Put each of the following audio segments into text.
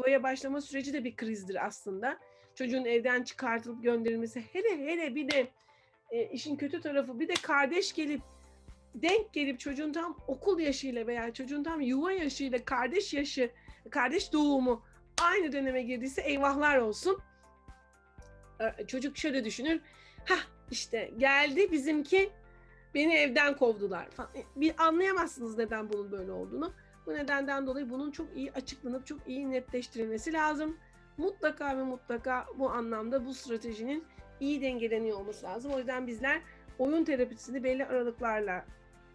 yuvaya başlama süreci de bir krizdir aslında. Çocuğun evden çıkartılıp gönderilmesi. Hele hele bir de e, işin kötü tarafı bir de kardeş gelip denk gelip çocuğun tam okul yaşıyla veya çocuğun tam yuva yaşıyla kardeş yaşı, kardeş doğumu aynı döneme girdiyse eyvahlar olsun. Çocuk şöyle düşünür. Ha işte geldi bizimki beni evden kovdular falan. Bir anlayamazsınız neden bunun böyle olduğunu. Bu nedenden dolayı bunun çok iyi açıklanıp çok iyi netleştirilmesi lazım. Mutlaka ve mutlaka bu anlamda bu stratejinin iyi dengeleniyor olması lazım. O yüzden bizler oyun terapisini belli aralıklarla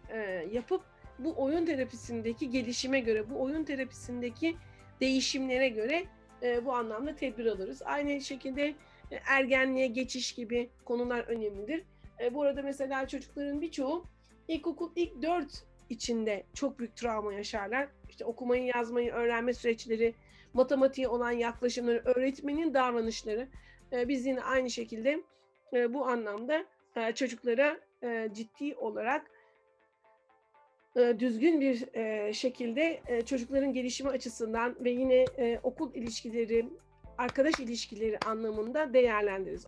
e, yapıp bu oyun terapisindeki gelişime göre, bu oyun terapisindeki değişimlere göre e, bu anlamda tedbir alırız. Aynı şekilde e, ergenliğe geçiş gibi konular önemlidir. E, bu arada mesela çocukların birçoğu ilkokul ilk dört içinde çok büyük travma yaşarlar. İşte okumayı, yazmayı öğrenme süreçleri, matematiğe olan yaklaşımları, öğretmenin davranışları. E, biz yine aynı şekilde e, bu anlamda e, çocuklara ciddi olarak düzgün bir şekilde çocukların gelişimi açısından ve yine okul ilişkileri, arkadaş ilişkileri anlamında değerlendiririz.